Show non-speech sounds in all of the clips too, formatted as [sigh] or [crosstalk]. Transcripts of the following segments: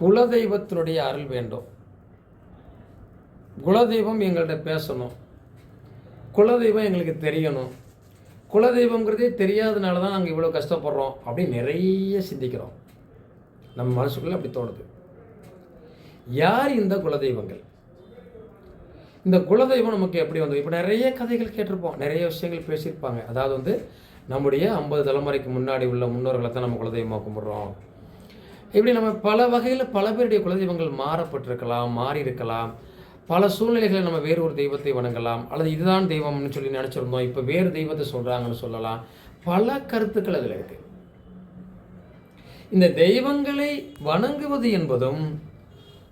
குலதெய்வத்தினுடைய அருள் வேண்டும். குலதெய்வம் எங்கள்கிட்ட பேசணும். குலதெய்வம் எங்களுக்கு தெரியணும். குலதெய்வங்கிறதே தெரியாதனால தான் நாங்கள் இவ்வளோ கஷ்டப்படுறோம் அப்படின்னு நிறைய சிந்திக்கிறோம். நம்ம மனசுக்குள்ளே அப்படி தோணுது. யார் இந்த குலதெய்வங்கள்? இந்த குலதெய்வம் நமக்கு எப்படி வந்தது? இப்போ நிறைய கதைகள் கேட்டிருப்போம். நிறைய விஷயங்கள் பேசியிருப்பாங்க. அதாவது வந்து நம்முடைய ஐம்பது தலைமுறைக்கு முன்னாடி உள்ள முன்னோர்களை தான் நம்ம குலதெய்வமாக கும்பிட்றோம். இப்படி நம்ம பல வகையில் பல பேருடைய குலதெய்வங்கள் மாறப்பட்டிருக்கலாம் மாறி இருக்கலாம் பல சூழ்நிலைகளில் நம்ம வேறு ஒரு தெய்வத்தை வணங்கலாம். அல்லது இதுதான் தெய்வம்னு சொல்லி நினச்சிருந்தோம். இப்போ வேறு தெய்வத்தை சொல்கிறாங்கன்னு சொல்லலாம். பல கருத்துக்கள் அதில் இருக்குது இந்த தெய்வங்களை வணங்குவது என்பதும்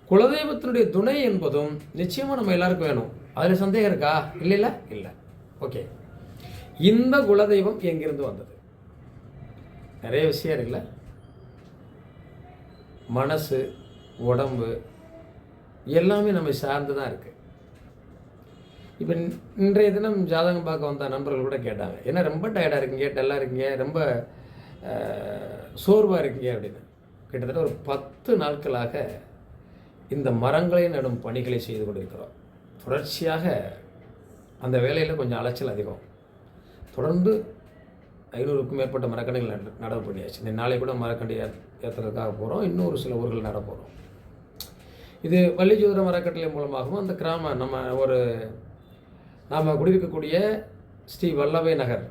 குலதெய்வத்தினுடைய துணை என்பதும் நிச்சயமாக நம்ம எல்லாருக்கும் வேணும். அதில் சந்தேகம் இருக்கா? இல்லை இல்லை இல்லை. ஓகே. இந்த குலதெய்வம் எங்கிருந்து வந்தது? நிறைய விஷயம் இருக்குல்ல? மனசு உடம்பு எல்லாமே நம்ம சார்ந்து தான் இருக்குது இப்போ இன்றைய தினம் ஜாதகம் பார்க்க வந்த நண்பர்கள் கூட கேட்டாங்க ஏன்னா ரொம்ப டயர்டாக இருக்கீங்க டல்லாக இருக்கீங்க ரொம்ப சோர்வாக இருக்கீங்க அப்படின்னு கிட்டத்தட்ட ஒரு பத்து நாட்களாக இந்த மரங்களை நடும் பணிகளை செய்து கொண்டிருக்கிறோம் தொடர்ச்சியாக அந்த வேலையில் கொஞ்சம் அலைச்சல் அதிகம் தொடர்ந்து ஐநூறுக்கும் மேற்பட்ட மரக்கண்டைகள் நட நடவு பண்ணியாச்சு இந்த நாளை கூட மரக்கண்டையாக ஏற்றுறதுக்காக போகிறோம் இன்னும் ஒரு சில ஊர்கள் நட போகிறோம் இது வள்ளிஜோதிட மரக்கட்டளை மூலமாகவும் அந்த கிராம நம்ம ஒரு நாம் குடியிருக்கக்கூடிய ஸ்ரீ வல்லவை நகர்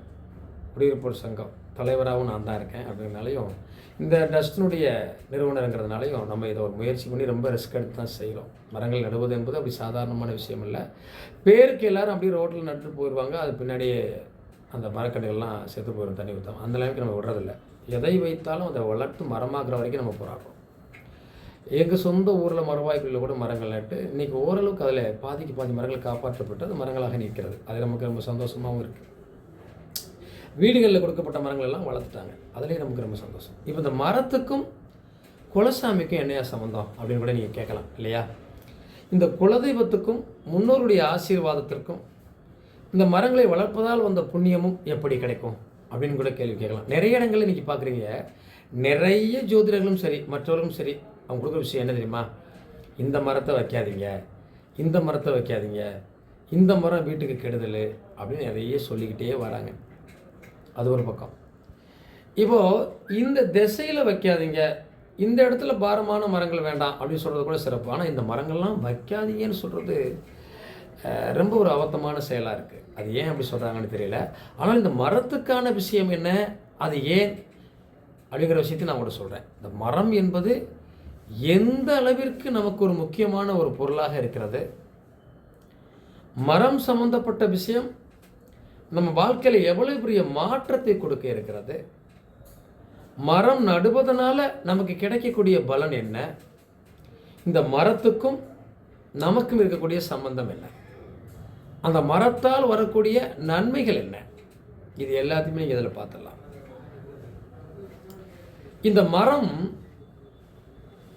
குடியிருப்போர் சங்கம். தலைவராகவும் நான் தான் இருக்கேன் அப்படிங்கிறனாலையும் இந்த டஸ்டினுடைய நிறுவனங்கிறதுனாலையும் நம்ம இதை ஒரு முயற்சி பண்ணி ரொம்ப ரிஸ்க் எடுத்து தான் செய்கிறோம் மரங்கள் நடுவது என்பது அப்படி சாதாரணமான விஷயம் இல்லை பேருக்கு எல்லாரும் அப்படியே ரோட்டில் நட்டு போயிடுவாங்க அது பின்னாடியே அந்த மரக்கட்டைகள்லாம் செத்து போயிடும் தண்ணி ஊற்றாமல் அந்த அளவுக்கு நம்ம விடுறதில்ல. எதை வைத்தாலும் அதை வளர்த்து மரமாக்குற வரைக்கும் நம்ம போராடுறோம். எங்கள் சொந்த ஊரில் மரவாய்க்குள்ள கூட மரங்கள் நட்டு இன்றைக்கி ஓரளவுக்கு அதில் பாதிக்கு பாதி மரங்கள் காப்பாற்றப்பட்டு அது மரங்களாக நிற்கிறது. அது நமக்கு ரொம்ப சந்தோஷமாகவும் இருக்குது வீடுகளில் கொடுக்கப்பட்ட மரங்கள் எல்லாம் வளர்த்துட்டாங்க. அதுலேயே நமக்கு ரொம்ப சந்தோஷம். இப்போ இந்த மரத்துக்கும் குலசாமிக்கும் என்னையா சம்மந்தம் அப்படின்னு கூட நீங்கள் கேட்கலாம் இல்லையா? இந்த குலதெய்வத்துக்கும் முன்னோருடைய ஆசீர்வாதத்திற்கும் இந்த மரங்களை வளர்ப்பதால் வந்த புண்ணியமும் எப்படி கிடைக்கும்? அப்படின்னு கூட கேள்வி கேட்கலாம். நிறைய இடங்களில் இன்றைக்கி பார்க்குறீங்க நிறைய ஜோதிடர்களும் சரி மற்றவர்களும் சரி அவங்க கொடுக்குற விஷயம் என்ன தெரியுமா? இந்த மரத்தை வைக்காதீங்க. இந்த மரத்தை வைக்காதீங்க. இந்த மரம் வீட்டுக்கு கெடுதல் அப்படின்னு நிறைய சொல்லிக்கிட்டே வராங்க. அது ஒரு பக்கம். இப்போது இந்த திசையில் வைக்காதீங்க. இந்த இடத்துல பாரமான மரங்கள் வேண்டாம் அப்படின்னு சொல்கிறது கூட சிறப்பு. ஆனால் இந்த மரங்கள்லாம் வைக்காதீங்கன்னு சொல்கிறது ரொம்ப ஒரு அவத்தமான செயலாக இருக்குது அது ஏன் அப்படி சொல்கிறாங்கன்னு தெரியல. ஆனால் இந்த மரத்துக்கான விஷயம் என்ன? அது ஏன்? அப்படிங்கிற விஷயத்தை நான் கூட சொல்கிறேன் இந்த மரம் என்பது எந்த அளவிற்கு நமக்கு ஒரு முக்கியமான ஒரு பொருளாக இருக்கிறது? மரம் சம்பந்தப்பட்ட விஷயம் நம்ம வாழ்க்கையில் எவ்வளவு பெரிய மாற்றத்தை கொடுக்க இருக்கிறது? மரம் நடுவதனால நமக்கு கிடைக்கக்கூடிய பலன் என்ன? இந்த மரத்துக்கும் நமக்கும் இருக்கக்கூடிய சம்பந்தம் என்ன? அந்த மரத்தால் வரக்கூடிய நன்மைகள் என்ன? இது எல்லாத்தையுமே நீங்கள் இதில் பார்த்துடலாம். இந்த மரம்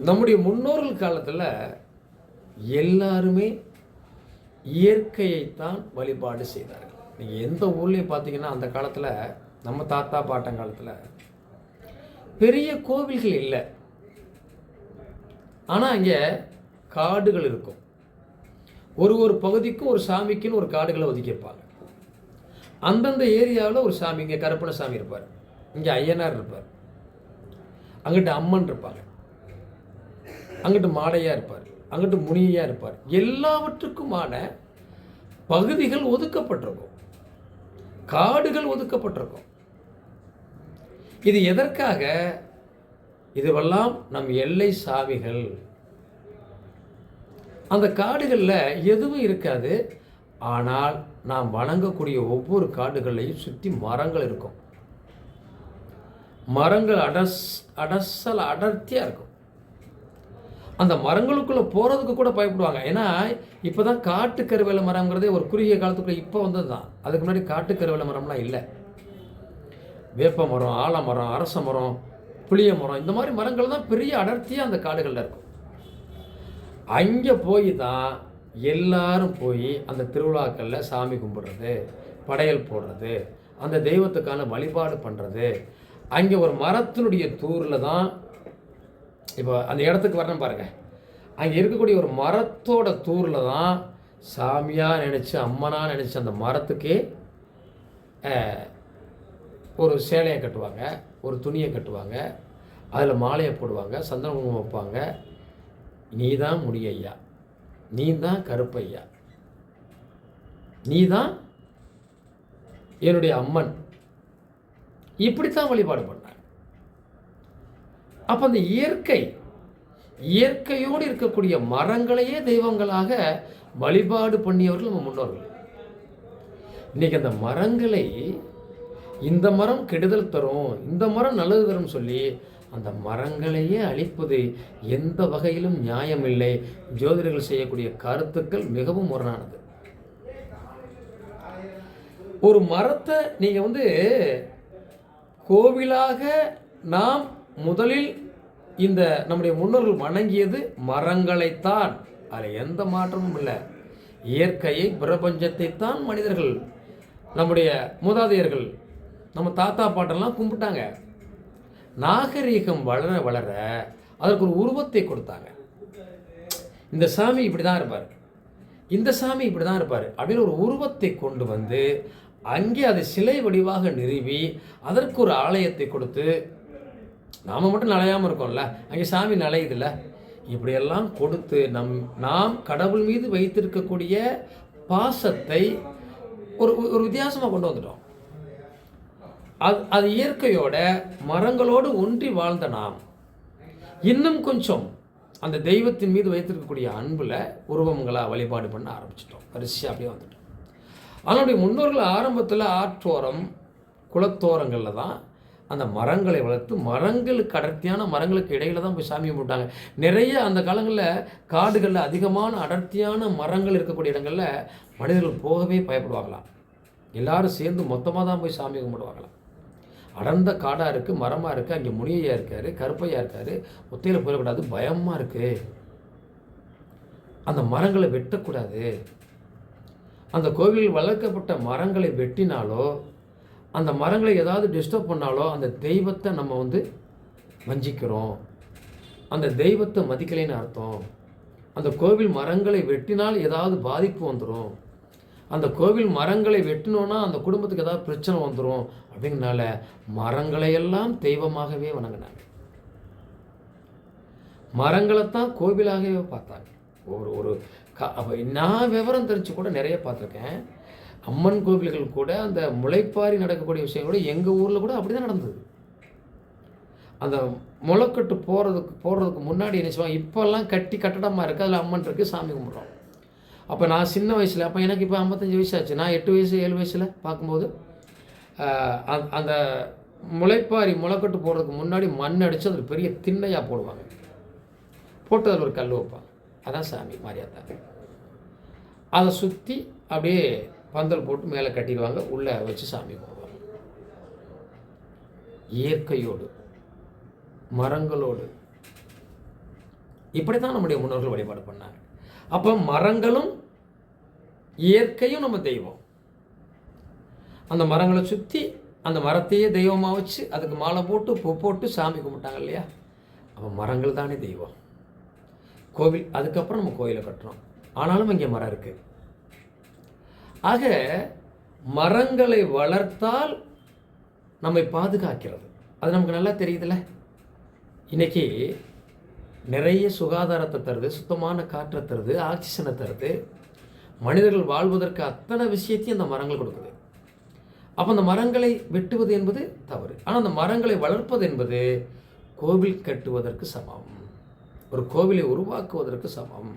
நம்முடைய முன்னோர்கள் காலத்தில் எல்லாருமே இயற்கையைத்தான் வழிபாடு செய்தார்கள். நீங்கள் எந்த ஊர்லேயும் பார்த்தீங்கன்னா அந்த காலத்தில் நம்ம தாத்தா பாட்டன் காலத்தில் பெரிய கோவில்கள் இல்லை. ஆனால் அங்கே காடுகள் இருக்கும். ஒரு ஒரு பகுதிக்கும் ஒரு சாமிக்குன்னு ஒரு காடுகளை ஒதுக்கியிருப்பாங்க. அந்தந்த ஏரியாவில் ஒரு சாமி இங்கே கருப்பண சாமி இருப்பார். இங்கே ஐயனார் இருப்பார். அங்கிட்டு அம்மன் இருப்பாங்க. அங்கிட்டு மாடையாக இருப்பார். அங்கிட்டு முனியாக இருப்பார். எல்லாவற்றுக்குமான பகுதிகள் ஒதுக்கப்பட்டிருக்கும். காடுகள் ஒதுக்கப்பட்டிருக்கும். இது எதற்காக? இதுவெல்லாம் நம் எல்லை சாவிகள். அந்த காடுகளில் எதுவும் இருக்காது. ஆனால் நாம் வணங்கக்கூடிய ஒவ்வொரு காடுகளையும் சுற்றி மரங்கள் இருக்கும். மரங்கள் அடஸ் அடசல் அடர்த்தியாக இருக்கும். அந்த மரங்களுக்குள்ளே போகிறதுக்கு கூட பயப்படுவாங்க. ஏன்னா இப்போ தான் காட்டு கருவேல மரங்கிறதே ஒரு குறுகிய காலத்துக்குள்ளே இப்போ வந்தது தான் அதுக்கு முன்னாடி காட்டு கருவேல மரம்லாம் இல்லை. வேப்ப மரம் ஆலமரம் அரச மரம் புளிய மரம் இந்த மாதிரி மரங்கள் தான் பெரிய அடர்த்தியாக அந்த காடுகளில் இருக்கும். அங்கே போய் தான் எல்லாரும் போய் அந்த திருவிழாக்களில் சாமி கும்பிட்றது படையல் போடுறது அந்த தெய்வத்துக்கான வழிபாடு பண்ணுறது அங்கே ஒரு மரத்தினுடைய தூரில் தான் இப்போ அந்த இடத்துக்கு வரணும் பாருங்கள் அங்கே இருக்கக்கூடிய ஒரு மரத்தோட தூரில் தான் சாமியாக நினச்சி அம்மனாக நினச்சி அந்த மரத்துக்கே ஒரு சேலையை கட்டுவாங்க ஒரு துணியை கட்டுவாங்க அதில் மாலையை போடுவாங்க சந்தன குங்குமம் வைப்பாங்க நீ தான் முடியையா? நீ தான் கருப்பையா? நீ தான் என்னுடைய அம்மன். இப்படித்தான் வழிபாடு பண்ணார். அப்போ அந்த இயற்கை இயற்கையோடு இருக்கக்கூடிய மரங்களையே தெய்வங்களாக வழிபாடு பண்ணியவர்கள் நம்ம முன்னோர்கள். இன்னைக்கு அந்த மரங்களை இந்த மரம் கெடுதல் தரும் இந்த மரம் நல்லது தரும் சொல்லி அந்த மரங்களையே அழிப்பது எந்த வகையிலும் நியாயமில்லை. ஜோதிடர்கள் செய்யக்கூடிய கருத்துக்கள் மிகவும் முரணானது. ஒரு மரத்தை நீங்கள் வந்து கோவிலாக நாம் முதலில் இந்த நம்முடைய முன்னோர்கள் வணங்கியது மரங்களைத்தான். அதில் எந்த மாற்றமும் இல்லை. இயற்கையை பிரபஞ்சத்தை தான் மனிதர்கள் நம்முடைய மூதாதையர்கள் நம்ம தாத்தா பாட்டெல்லாம் கும்பிட்டாங்க. நாகரீகம் வளர வளர அதற்கு ஒரு உருவத்தை கொடுத்தாங்க. இந்த சாமி இப்படி தான் இருப்பார். இந்த சாமி இப்படி தான் இருப்பார் அப்படின்னு ஒரு உருவத்தை கொண்டு வந்து அங்கே அதை சிலை வடிவாக நிறுவி அதற்கு ஒரு ஆலயத்தை கொடுத்து நாம் மட்டும் நலையாமல் இருக்கோம்ல அங்கே சாமி நலையுதுல்ல இப்படியெல்லாம் கொடுத்து நம் நாம் கடவுள் மீது வைத்திருக்கக்கூடிய பாசத்தை ஒரு ஒரு வித்தியாசமாக கொண்டு வந்துட்டோம். அது அது இயற்கையோட மரங்களோடு ஒன்றி வாழ்ந்த நாம். இன்னும் கொஞ்சம் அந்த தெய்வத்தின் மீது வைத்திருக்கக்கூடிய அன்பில் உருவங்களாக வழிபாடு பண்ண ஆரம்பிச்சிட்டோம். வரிசையாக அப்படியே வந்துட்டோம். அதனுடைய முன்னோர்கள் ஆரம்பத்தில் ஆற்றோரம் குளத்தோரங்களில் தான் அந்த மரங்களை வளர்த்து மரங்களுக்கு அடர்த்தியான மரங்களுக்கு இடையில தான் போய் சாமி கும்பிட்டாங்க. நிறைய அந்த காலங்களில் காடுகளில் அதிகமான அடர்த்தியான மரங்கள் இருக்கக்கூடிய இடங்களில் மனிதர்கள் போகவே பயப்படுவாங்களாம். எல்லாரும் சேர்ந்து மொத்தமாக தான் போய் சாமி கும்பிடுவாங்களாம். அடர்ந்த காடாக இருக்குது மரமாக இருக்குது அங்கே முனியையா இருக்கார் கருப்பையா இருக்கார் ஒத்தையில் போயிடக்கூடாது பயமாக இருக்குது அந்த மரங்களை வெட்டக்கூடாது. அந்த கோவிலில் வளர்க்கப்பட்ட மரங்களை வெட்டினாலோ அந்த மரங்களை ஏதாவது டிஸ்டர்ப் பண்ணாலோ அந்த தெய்வத்தை நம்ம வந்து வஞ்சிக்கிறோம். அந்த தெய்வத்தை மதிக்கலைன்னு அர்த்தம். அந்த கோவில் மரங்களை வெட்டினால் ஏதாவது பாதிப்பு வந்துடும் அந்த கோவில் மரங்களை வெட்டினோன்னா அந்த குடும்பத்துக்கு ஏதாவது பிரச்சனை வந்துடும் அப்படிங்கனால மரங்களையெல்லாம் தெய்வமாகவே வணங்கினாங்க. மரங்களைத்தான் கோவிலாகவே பார்த்தாங்க. ஒரு ஒரு க நான் விவரம் தெரிஞ்சு கூட நிறைய பார்த்துருக்கேன். அம்மன் கோவில்கள் கூட அந்த முளைப்பாரி நடக்கக்கூடிய விஷயம் கூட எங்கள் ஊரில் கூட அப்படி தான் நடந்தது. அந்த முளைக்கட்டு போகிறதுக்கு போடுறதுக்கு முன்னாடி என்ன செய்வாங்க? இப்போல்லாம் கட்டி கட்டடமாக இருக்குது அதில் அம்மன் இருக்குது சாமி கும்பிட்றோம். அப்போ நான் சின்ன வயசில் அப்போ எனக்கு இப்போ ஐம்பத்தஞ்சு வயசு ஆச்சு. நான் எட்டு வயசு ஏழு வயசில் பார்க்கும்போது அந்த- அந்த முளைப்பாரி முளைக்கட்டு போடுறதுக்கு முன்னாடி மண் அடித்து அதில் பெரிய திண்ணையாக போடுவாங்க. போட்டு அதில் ஒரு கல் வைப்பாங்க. அதான் சாமி மாரியாத்தா அதை சுற்றி அப்படியே பந்தல் போட்டு மேலே கட்டிடுவாங்க. உள்ளே வச்சு சாமி கும்பிடுவாங்க. இயற்கையோடு மரங்களோடு. இப்படி தான் நம்முடைய முன்னோர்கள் வழிபாடு பண்ணாங்க. அப்போ மரங்களும் இயற்கையும் நம்ம தெய்வம். அந்த மரங்களை சுற்றி அந்த மரத்தையே தெய்வமாக வச்சு அதுக்கு மாலை போட்டு பூ போட்டு சாமி கும்பிட்டாங்க இல்லையா? அப்போ மரங்கள் தானே தெய்வம். கோவில் அதுக்கப்புறம் நம்ம கோயிலை கட்டுறோம். ஆனாலும் இங்கே மரம் இருக்குது ஆக மரங்களை வளர்த்தால் நம்மை பாதுகாக்கிறது. அது நமக்கு நல்லா தெரியுதுல்ல? இன்றைக்கி நிறைய சுகாதாரத்தை தருது சுத்தமான காற்றை தருது ஆக்சிஜனை தருது. மனிதர்கள் வாழ்வதற்கு அத்தனை விஷயத்தையும் அந்த மரங்கள் கொடுக்குது. அப்போ அந்த மரங்களை வெட்டுவது என்பது தவறு. ஆனால் அந்த மரங்களை வளர்ப்பது என்பது கோவில் கட்டுவதற்கு சமம். ஒரு கோவிலை உருவாக்குவதற்கு சமம்.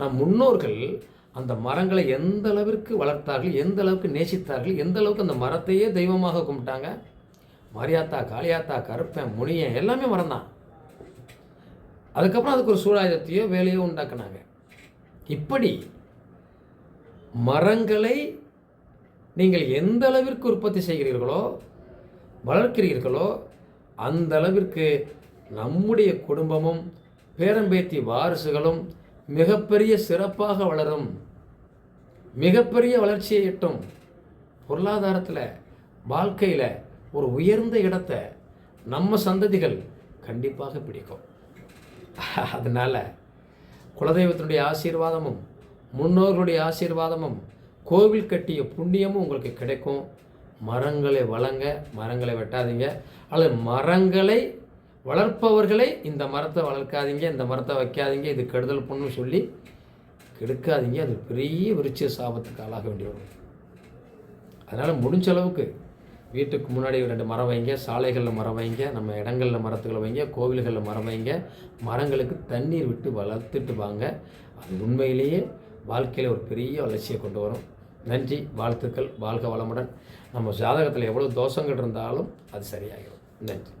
நம் முன்னோர்கள் அந்த மரங்களை எந்த அளவிற்கு வளர்த்தார்கள் எந்த அளவுக்கு நேசித்தார்கள் எந்த அளவுக்கு அந்த மரத்தையே தெய்வமாக கும்பிட்டாங்க? மரியாத்தா காளியாத்தா கருப்பன் முனியன் எல்லாமே மரம் தான் அதுக்கப்புறம் அதுக்கு ஒரு சூழாயுதத்தையோ வேலையோ உண்டாக்குனாங்க. இப்படி மரங்களை நீங்கள் எந்த அளவிற்கு உற்பத்தி செய்கிறீர்களோ வளர்க்கிறீர்களோ அந்த அளவிற்கு நம்முடைய குடும்பமும் பேரம்பேத்தி வாரிசுகளும் மிகப்பெரிய சிறப்பாக வளரும். மிகப்பெரிய வளர்ச்சியை எட்டும். பொருளாதாரத்தில் வாழ்க்கையில் ஒரு உயர்ந்த இடத்தை நம்ம சந்ததிகள் கண்டிப்பாக பிடிக்கும். [laughs] அதனால் குலதெய்வத்தினுடைய ஆசீர்வாதமும் முன்னோர்களுடைய ஆசீர்வாதமும் கோவில் கட்டிய புண்ணியமும் உங்களுக்கு கிடைக்கும். மரங்களை வளங்க மரங்களை வெட்டாதீங்க. அல்லது மரங்களை வளர்ப்பவர்களை இந்த மரத்தை வளர்க்காதீங்க இந்த மரத்தை வைக்காதீங்க இது கெடுதல் பொண்ணு சொல்லி கெடுக்காதீங்க. அது பெரிய விருட்ச சாபத்துக்கு ஆளாக வேண்டி வரும். அதனால் முடிஞ்ச அளவுக்கு வீட்டுக்கு முன்னாடி ரெண்டு மரம் வைங்க சாலைகளில் மரம் வைங்க நம்ம இடங்களில் மரத்துக்களை வைங்க கோவில்களில் மரம் வைங்க மரங்களுக்கு தண்ணீர் விட்டு வளர்த்துட்டு வாங்க. அது உண்மையிலேயே வாழ்க்கையில் ஒரு பெரிய வளர்ச்சியை கொண்டு வரும். நன்றி வாழ்த்துக்கள் வாழ்க வளமுடன். நம்ம ஜாதகத்தில் எவ்வளோ தோஷங்கள் இருந்தாலும் அது சரியாகிடும் நன்றி.